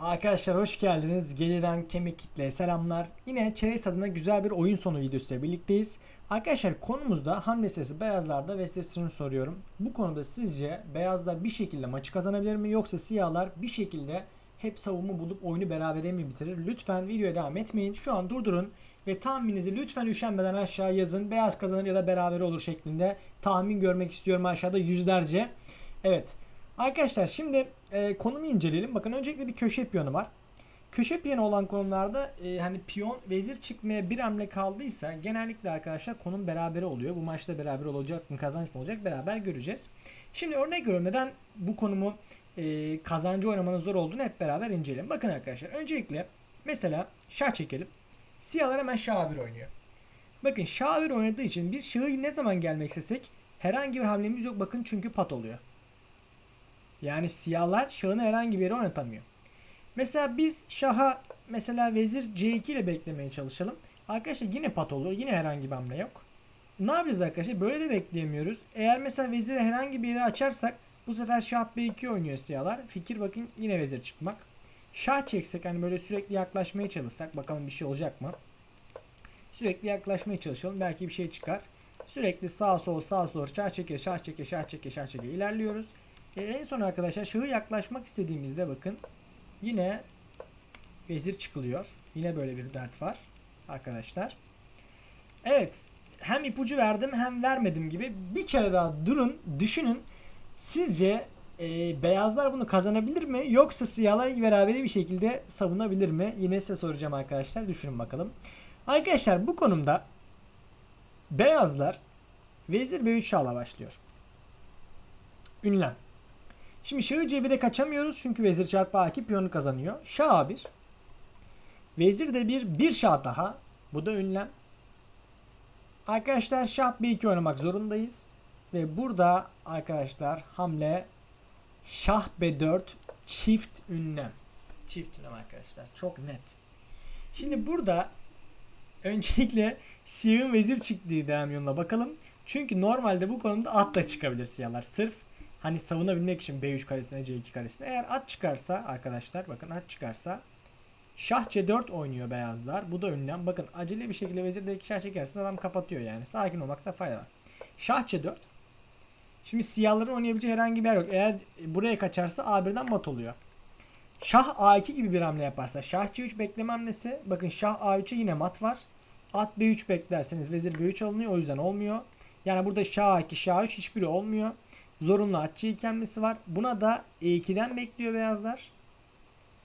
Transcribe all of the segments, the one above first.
Arkadaşlar hoş geldiniz. Geceden kemik kitleye selamlar. Yine çerez adına güzel bir oyun sonu videosuyla birlikteyiz. Arkadaşlar konumuzda han meselesi beyazlarda ve şunu soruyorum. Bu konuda sizce beyazlar bir şekilde maçı kazanabilir mi yoksa siyahlar bir şekilde hep savunma bulup oyunu berabere mi bitirir? Lütfen videoya devam etmeyin. Şu an durdurun ve tahmininizi lütfen üşenmeden aşağı yazın. Beyaz kazanır ya da beraber olur şeklinde tahmin görmek istiyorum aşağıda yüzlerce. Evet. Arkadaşlar şimdi e, konumu inceleyelim. Bakın öncelikle bir köşe piyonu var. Köşe piyonu olan konularda e, hani piyon vezir çıkmaya bir hamle kaldıysa genellikle arkadaşlar konum berabere oluyor. Bu maçta beraber olacak mı kazanç mı olacak beraber göreceğiz. Şimdi örnek veriyorum neden bu konumu e, kazancı oynamanın zor olduğunu hep beraber inceleyelim. Bakın arkadaşlar öncelikle mesela şah çekelim. Siyahlar hemen şah 1 oynuyor. Bakın şah 1 oynadığı için biz şahı ne zaman gelmek istesek herhangi bir hamlemiz yok. Bakın çünkü pat oluyor. Yani siyahlar şahını herhangi bir yere oynatamıyor. Mesela biz şaha mesela vezir C2 ile beklemeye çalışalım. Arkadaşlar yine pat oluyor. Yine herhangi bir hamle yok. Ne yapacağız arkadaşlar? Böyle de bekleyemiyoruz. Eğer mesela veziri herhangi bir yere açarsak bu sefer şah B2 oynuyor siyahlar. Fikir bakın yine vezir çıkmak. Şah çeksek hani böyle sürekli yaklaşmaya çalışsak bakalım bir şey olacak mı? Sürekli yaklaşmaya çalışalım. Belki bir şey çıkar. Sürekli sağ sol sağ sol şah çeke şah çeke şah çeke şah çeke ilerliyoruz. E, en son arkadaşlar şahı yaklaşmak istediğimizde bakın yine vezir çıkılıyor. Yine böyle bir dert var arkadaşlar. Evet hem ipucu verdim hem vermedim gibi bir kere daha durun düşünün. Sizce e, beyazlar bunu kazanabilir mi yoksa siyahlar beraber bir şekilde savunabilir mi? Yine size soracağım arkadaşlar düşünün bakalım. Arkadaşlar bu konumda beyazlar vezir b3 şahla başlıyor. Ünlem. Şimdi şahı C1'e kaçamıyoruz çünkü vezir çarpı A2 piyonu kazanıyor. Şah A1. Vezir de bir, bir şah daha. Bu da ünlem. Arkadaşlar şah B2 oynamak zorundayız. Ve burada arkadaşlar hamle şah B4 çift ünlem. Çift ünlem arkadaşlar. Çok net. Şimdi burada öncelikle siyahın vezir çıktığı devam yoluna bakalım. Çünkü normalde bu konuda at da çıkabilir siyahlar. Sırf hani savunabilmek için B3 karesine C2 karesine. Eğer at çıkarsa arkadaşlar bakın at çıkarsa Şah C4 oynuyor beyazlar. Bu da önlem. Bakın acele bir şekilde vezir D2 şah çekerseniz adam kapatıyor yani. Sakin olmakta fayda var. Şah C4. Şimdi siyahların oynayabileceği herhangi bir yer yok. Eğer buraya kaçarsa A1'den mat oluyor. Şah A2 gibi bir hamle yaparsa Şah C3 bekleme hamlesi. Bakın Şah A3'e yine mat var. At B3 beklerseniz vezir B3 alınıyor. O yüzden olmuyor. Yani burada Şah A2, Şah 3 hiçbiri olmuyor. Zorunlu at C2 hamlesi var. Buna da E2'den bekliyor beyazlar.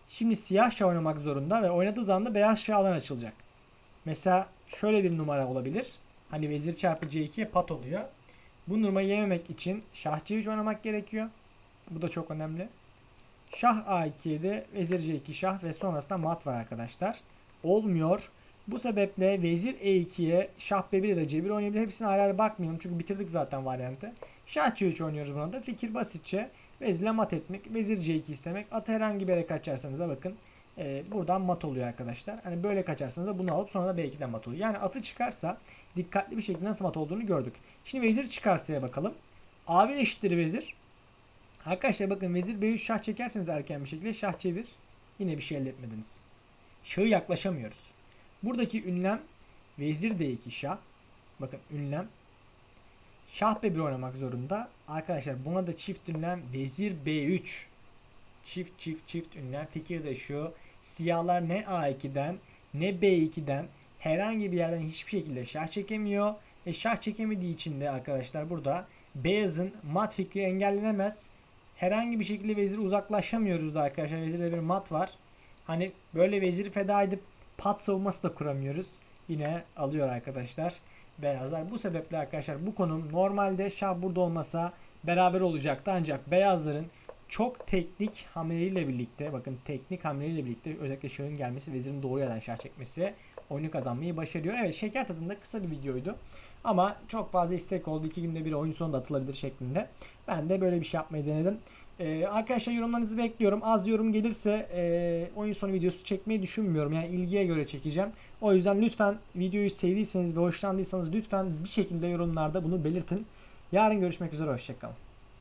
Şimdi siyah şah oynamak zorunda ve oynadığı zaman da beyaz şah alan açılacak. Mesela şöyle bir numara olabilir. Hani vezir çarpı C2'ye pat oluyor. Bu numarayı yememek için şah C3 oynamak gerekiyor. Bu da çok önemli. Şah A2'de vezir C2 şah ve sonrasında mat var arkadaşlar. Olmuyor. Bu sebeple vezir E2'ye şah B1 ya da C1 oynayabilir. Hepsine ayrı ayrı bakmayalım çünkü bitirdik zaten varyantı. Şah C3 oynuyoruz buna da. Fikir basitçe vezirle mat etmek, vezir C2 istemek. Atı herhangi bir yere kaçarsanız da bakın e, buradan mat oluyor arkadaşlar. Hani böyle kaçarsanız da bunu alıp sonra da B2'den mat oluyor. Yani atı çıkarsa dikkatli bir şekilde nasıl mat olduğunu gördük. Şimdi vezir çıkarsa'ya bakalım. A1 eşittir vezir. Arkadaşlar bakın vezir B3 şah çekerseniz erken bir şekilde şah C1 yine bir şey elde etmediniz. Şahı yaklaşamıyoruz. Buradaki ünlem vezir D2 şah. Bakın ünlem. Şah B1 oynamak zorunda. Arkadaşlar buna da çift ünlem vezir B3. Çift çift çift ünlem. Fikir de şu. Siyahlar ne A2'den ne B2'den herhangi bir yerden hiçbir şekilde şah çekemiyor. E şah çekemediği için de arkadaşlar burada beyazın mat fikri engellenemez. Herhangi bir şekilde vezir uzaklaşamıyoruz da arkadaşlar. Vezirde bir mat var. Hani böyle veziri feda edip pat savunması da kuramıyoruz. Yine alıyor arkadaşlar. Beyazlar. Bu sebeple arkadaşlar bu konum normalde şah burada olmasa beraber olacaktı. Ancak beyazların çok teknik hamleleriyle birlikte bakın teknik hamleleriyle birlikte özellikle şahın gelmesi vezirin doğru yerden şah çekmesi oyunu kazanmayı başarıyor. Evet şeker tadında kısa bir videoydu. Ama çok fazla istek oldu. iki günde bir oyun sonunda atılabilir şeklinde. Ben de böyle bir şey yapmayı denedim. Ee, arkadaşlar yorumlarınızı bekliyorum. Az yorum gelirse e, oyun sonu videosu çekmeyi düşünmüyorum. Yani ilgiye göre çekeceğim. O yüzden lütfen videoyu sevdiyseniz ve hoşlandıysanız lütfen bir şekilde yorumlarda bunu belirtin. Yarın görüşmek üzere. Hoşçakalın.